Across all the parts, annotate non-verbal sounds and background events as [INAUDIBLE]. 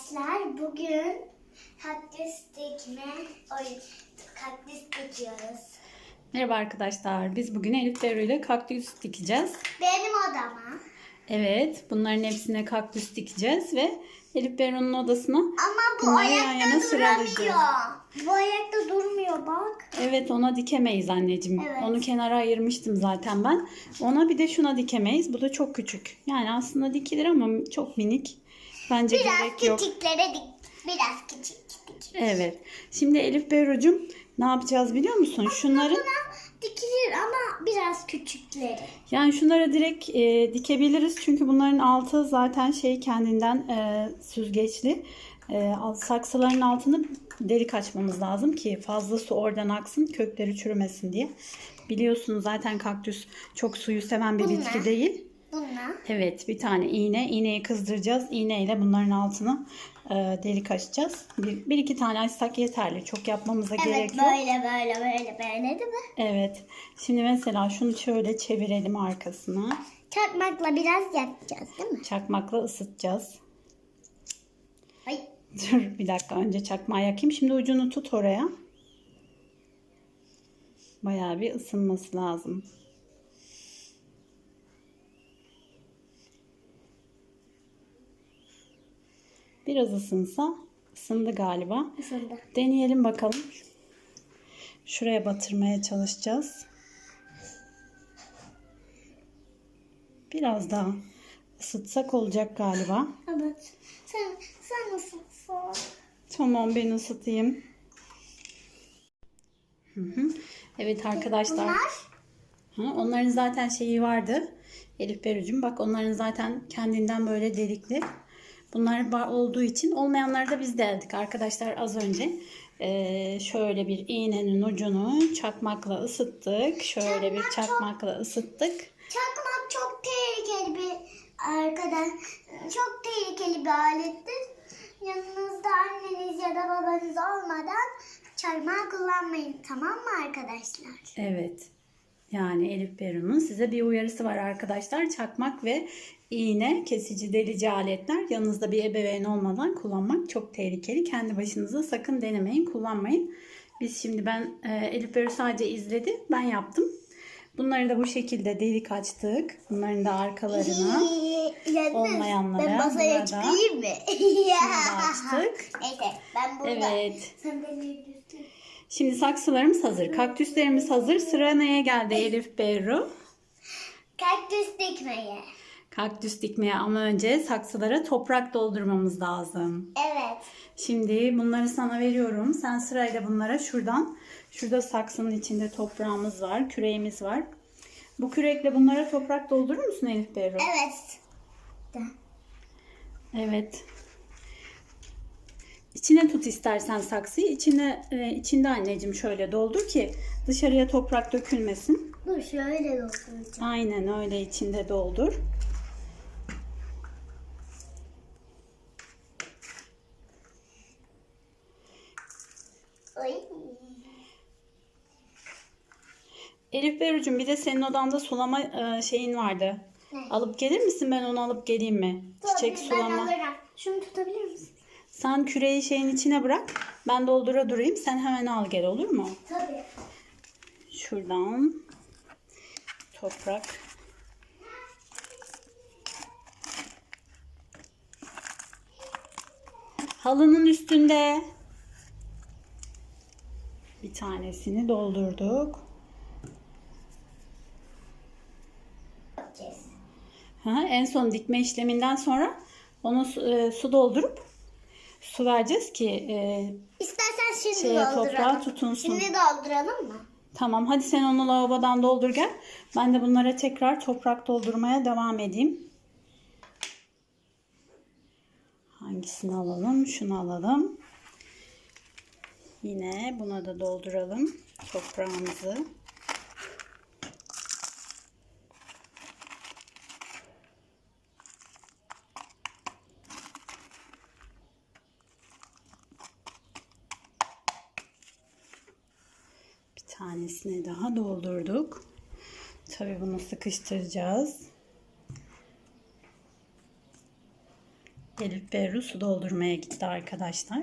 arkadaşlar. Bugün kaktüs dikme oyun kaktüs dikiyoruz. Merhaba arkadaşlar. Biz bugün Elif Devru ile kaktüs dikeceğiz. Benim odama. Evet, bunların hepsine kaktüs dikeceğiz ve Elif Devru'nun odasına Ama bu Bunları yan ayakta yana sıralayacağız. duramıyor. Bu ayakta durmuyor bak. evet ona dikemeyiz anneciğim. Evet. Onu kenara ayırmıştım zaten ben. Ona bir de şuna dikemeyiz. Bu da çok küçük. Yani aslında dikilir ama çok minik. Bence Biraz gerek yok. küçüklere dik. Biraz küçük dik. Evet. Şimdi Elif Devru'cum ne yapacağız biliyor musun? Şunları Buna dikilir ama biraz küçükleri. Yani şunları direkt e, dikebiliriz çünkü bunların altı zaten şey kendinden e, süzgeçli. E, al- saksıların altını delik açmamız lazım ki fazla su oradan aksın kökleri çürümesin diye. Biliyorsunuz zaten kaktüs çok suyu seven bir Bunlar. bitki değil. Bununla. Evet bir tane iğne. İğneyi kızdıracağız. İğneyle bunların altını e, delik açacağız. Bir, bir iki tane açsak yeterli. Çok yapmamıza Evet gerek yok. böyle böyle böyle böyle değil mi? Evet. Şimdi mesela şunu şöyle çevirelim arkasına. Çakmakla biraz yapacağız değil mi? Çakmakla ısıtacağız. Ay. Dur bir dakika önce çakmağı yakayım. Şimdi ucunu tut oraya. Bayağı bir ısınması lazım. Biraz ısınsa ısındı galiba. Isındı. Deneyelim bakalım. Şuraya batırmaya çalışacağız. Biraz daha ısıtsak olacak galiba. Evet. Sen, sen nasılsın? Tamam ben ısıtayım. Hı hı. Evet arkadaşlar. Bunlar onların zaten şeyi vardı. Elif Berucum bak onların zaten kendinden böyle delikli. Bunlar olduğu için olmayanları da biz deldik arkadaşlar az önce. Ee, şöyle bir iğnenin ucunu çakmakla ısıttık. Şöyle bir çakmakla ısıttık. çakmak çok tehlikeli bir arkadaş. Çok tehlikeli bir alettir. Yanınızda anneniz ya da babanız olmadan çakmağı kullanmayın. Tamam mı arkadaşlar? Evet. Yani Elif Beru'nun size bir uyarısı var arkadaşlar. Çakmak ve iğne, kesici, delici aletler yanınızda bir ebeveyn olmadan kullanmak çok tehlikeli. Kendi başınıza sakın denemeyin, kullanmayın. Biz şimdi ben e, Elif Beru sadece izledi, ben yaptım. Bunları da bu şekilde delik açtık. Bunların da arkalarına [LAUGHS] Yalnız olmayanlara Ben masaya çıkayım mı? [LAUGHS] açtık. Neyse ben burada. Evet. Şimdi saksılarımız hazır. Kaktüslerimiz hazır. Sıra neye geldi Elif Beru? Kaktüs dikmeye. Kaktüs dikmeye ama önce saksılara toprak doldurmamız lazım. Evet. Şimdi bunları sana veriyorum. Sen sırayla bunlara şuradan, şurada saksının içinde toprağımız var, küreğimiz var. Bu kürekle bunlara toprak doldurur musun Elif Berru? Evet. Evet. İçine tut istersen saksıyı. İçine, e, içinde anneciğim şöyle doldur ki dışarıya toprak dökülmesin. Dur şöyle dolduracağım. Aynen öyle içinde doldur. Ay. Elif Beru'cum bir de senin odanda sulama e, şeyin vardı. Ne? Alıp gelir misin ben onu alıp geleyim mi? Çiçek Tabii, sulama. Ben alırım. Şunu tutabilir misin? Sen küreği şeyin içine bırak. Ben doldura durayım. Sen hemen al gel olur mu? Tabii. Şuradan toprak. Halının üstünde bir tanesini doldurduk. Ha, en son dikme işleminden sonra onu su, e, su doldurup su vereceğiz ki e, İstersen şimdi Şeye, dolduralım. toprağa tutunsun. Şimdi dolduralım mı? Tamam hadi sen onu lavabodan doldur gel. Ben de bunlara tekrar toprak doldurmaya devam edeyim. Hangisini alalım? Şunu alalım. Yine buna da dolduralım toprağımızı. Bir tanesini daha doldurduk. Tabii bunu sıkıştıracağız. Elif Berru su doldurmaya gitti arkadaşlar.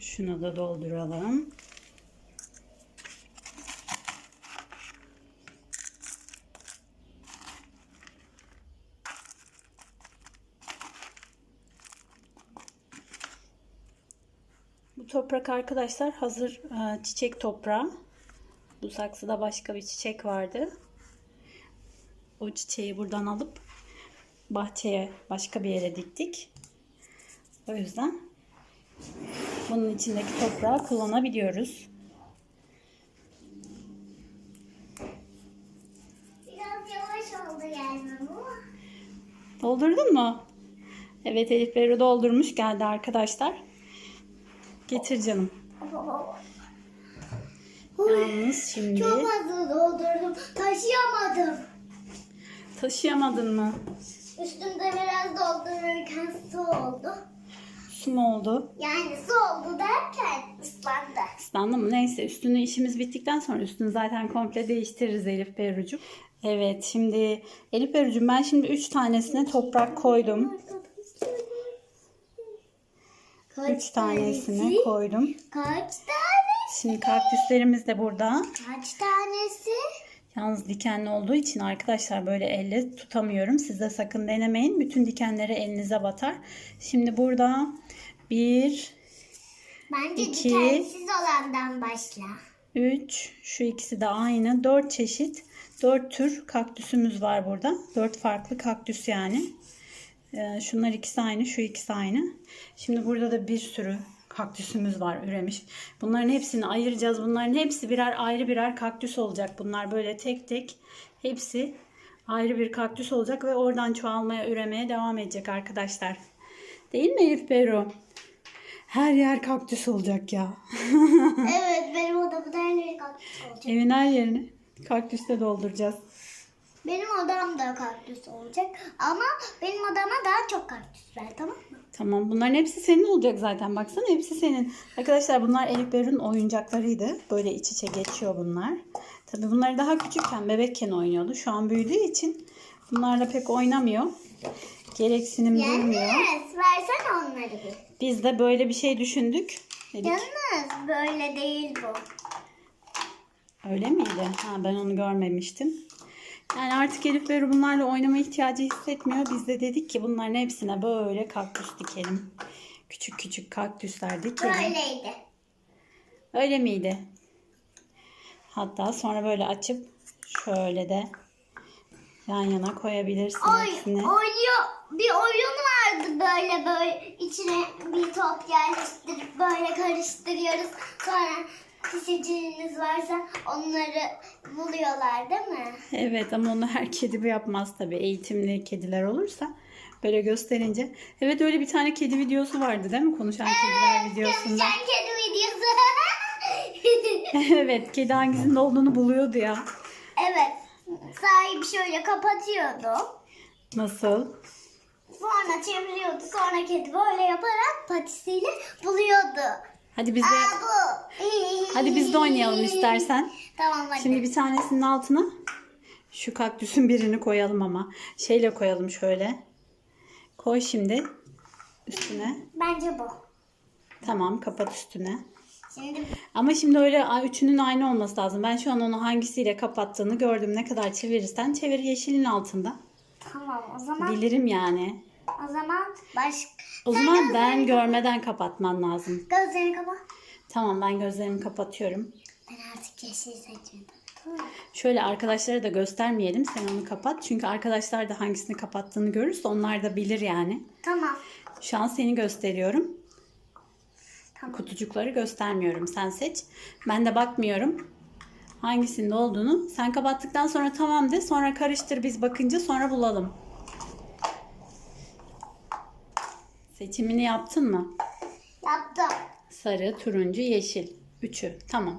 Şunu da dolduralım. Toprak arkadaşlar hazır e, çiçek toprağı. Bu saksıda başka bir çiçek vardı. O çiçeği buradan alıp bahçeye başka bir yere diktik. O yüzden bunun içindeki toprağı kullanabiliyoruz. Biraz yavaş oldu gelmem ama. Doldurdun mu? Evet Elif Berru doldurmuş geldi arkadaşlar. Getir canım. Yalnız şimdi Çok fazla doldurdum. Taşıyamadım. taşıyamadın mı? Üstümde biraz doldururken su oldu. Su mu oldu? Yani su oldu derken ıslandı. Islandı mı? Neyse üstünü işimiz bittikten sonra üstünü zaten komple değiştiririz Elif Berru'cum. Evet şimdi Elif Berru'cum ben şimdi 3 tanesine toprak koydum. Kaç 3 tanesine tanesi? koydum. Kaç tanesi? Şimdi kaktüslerimiz de burada. Kaç tanesi? Yalnız dikenli olduğu için arkadaşlar böyle elle tutamıyorum. Siz de sakın denemeyin. Bütün dikenleri elinize batar. Şimdi burada bir, Bence İki. dikensiz olandan başla. 3, şu ikisi de aynı. 4 çeşit, 4 tür kaktüsümüz var burada. 4 farklı kaktüs yani. Ee, şunlar ikisi aynı, şu ikisi aynı. Şimdi burada da bir sürü kaktüsümüz var üremiş. Bunların hepsini ayıracağız. Bunların hepsi birer ayrı birer kaktüs olacak. Bunlar böyle tek tek hepsi ayrı bir kaktüs olacak ve oradan çoğalmaya, üremeye devam edecek arkadaşlar. Değil mi Elif Beru? Her yer kaktüs olacak ya. evet benim odamda her yeri kaktüs olacak. Evin her yerini kaktüsle dolduracağız. Benim odam da kaktüs olacak. Ama benim odama daha çok kaktüs ver tamam mı? Tamam bunların hepsi senin olacak zaten. Baksana hepsi senin. Arkadaşlar bunlar Elif Berun oyuncaklarıydı. Böyle iç içe geçiyor bunlar. Tabii bunları daha küçükken bebekken oynuyordu. Şu an büyüdüğü için bunlarla pek oynamıyor. Gereksinim duymuyor. Yalnız versene onları bir. Biz de böyle bir şey düşündük. Dedik. Yalnız böyle değil bu. Öyle miydi? Ha, ben onu görmemiştim. Yani artık Elif Beru bunlarla oynama ihtiyacı hissetmiyor. Biz de dedik ki bunların hepsine böyle kaktüs dikelim. Küçük küçük kaktüsler dikelim. Böyleydi. Öyle miydi? Hatta sonra böyle açıp şöyle de yan yana koyabilirsin Oy, oynuyor. Bir oyun vardı böyle böyle içine bir top yerleştirip böyle karıştırıyoruz. Sonra seçeneğiniz varsa onları buluyorlar değil mi? Evet ama onu her kedi bu yapmaz tabii. Eğitimli kediler olursa böyle gösterince. Evet öyle bir tane kedi videosu vardı değil mi? Konuşan kediler videosunda. Konuşan kedi videosu. [LAUGHS] [LAUGHS] evet kedi hangisinde olduğunu buluyordu ya. evet. Sahibi şöyle kapatıyordu. Nasıl? Sonra çeviriyordu. Sonra kedi böyle yaparak patisiyle buluyordu. Hadi biz de Aa bu. hadi biz de oynayalım istersen. Tamam hadi. Şimdi bir tanesinin altına şu kaktüsün birini koyalım ama şeyle koyalım şöyle. Koy şimdi üstüne. Bence bu. Tamam kapat üstüne. Şimdi Ama şimdi öyle üçünün aynı olması lazım. Ben şu an onu hangisiyle kapattığını gördüm. Ne kadar çevirirsen çevir yeşilin altında. tamam o zaman Bilirim yani. O zaman baş O Sen zaman ben kapat. görmeden kapatman lazım. Gözlerini kapat. Tamam ben gözlerimi kapatıyorum. Ben artık yeşil. Şöyle arkadaşlara da göstermeyelim. Sen onu kapat. Çünkü arkadaşlar da hangisini kapattığını görürse onlar da bilir yani. Tamam. Şu an seni gösteriyorum. Tamam. Kutucukları göstermiyorum. Sen seç. Ben de bakmıyorum. Hangisinde olduğunu. Sen kapattıktan sonra tamam de. Sonra karıştır biz bakınca sonra bulalım. Seçimini yaptın mı? Yaptım. Sarı, turuncu, yeşil. Üçü. Tamam.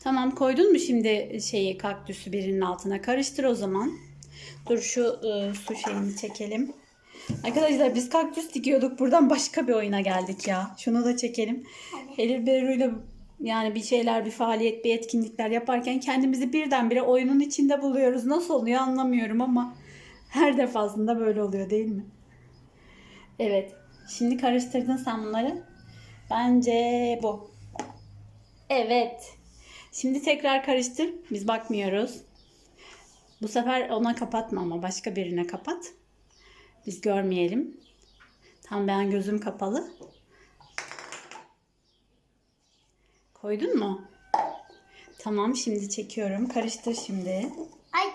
Tamam koydun mu şimdi şeyi kaktüsü birinin altına? Karıştır o zaman. Dur şu e, su şeyini çekelim. Arkadaşlar biz kaktüs dikiyorduk. Buradan başka bir oyuna geldik ya. Şunu da çekelim. Elif Beru ile yani bir şeyler, bir faaliyet, bir etkinlikler yaparken kendimizi birdenbire oyunun içinde buluyoruz. Nasıl oluyor anlamıyorum ama her defasında böyle oluyor değil mi? Evet. Şimdi karıştırdın sen bunları. Bence bu. Evet. Şimdi tekrar karıştır. Biz bakmıyoruz. Bu sefer ona kapatma ama başka birine kapat. Biz görmeyelim. Tam ben gözüm kapalı. Koydun mu? Tamam şimdi çekiyorum. Karıştır şimdi. Ay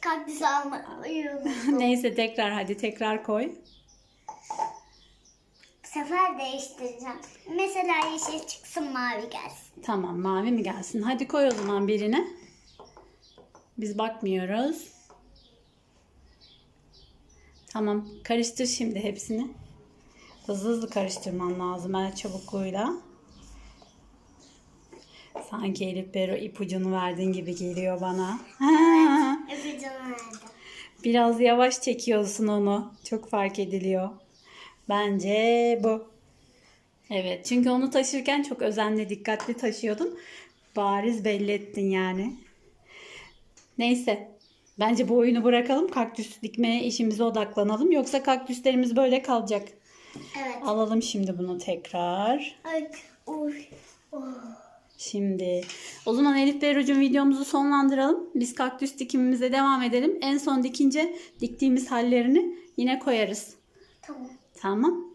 kaktüs almayı [LAUGHS] Neyse tekrar hadi tekrar koy. Sefer değiştireceğim. Mesela yeşil çıksın mavi gelsin. Tamam mavi mi gelsin? Hadi koy o zaman birine. Biz bakmıyoruz. Tamam karıştır şimdi hepsini. Hızlı hızlı karıştırman lazım el çabukluğuyla. Sanki Elif Bero ipucunu verdiğin gibi geliyor bana. Öpücüğümü verdim. Biraz yavaş çekiyorsun onu. Çok fark ediliyor. Bence bu. Evet çünkü onu taşırken çok özenli dikkatli taşıyordun. Bariz belli ettin yani. Neyse. Bence bu oyunu bırakalım. Kaktüs dikmeye işimize odaklanalım. Yoksa kaktüslerimiz böyle kalacak. Evet. Alalım şimdi bunu tekrar. Ay, uy, oh. Şimdi o zaman Elif Berucum videomuzu sonlandıralım. Biz kaktüs dikimimize devam edelim. En son dikince diktiğimiz hallerini yine koyarız. Tamam. Tamam.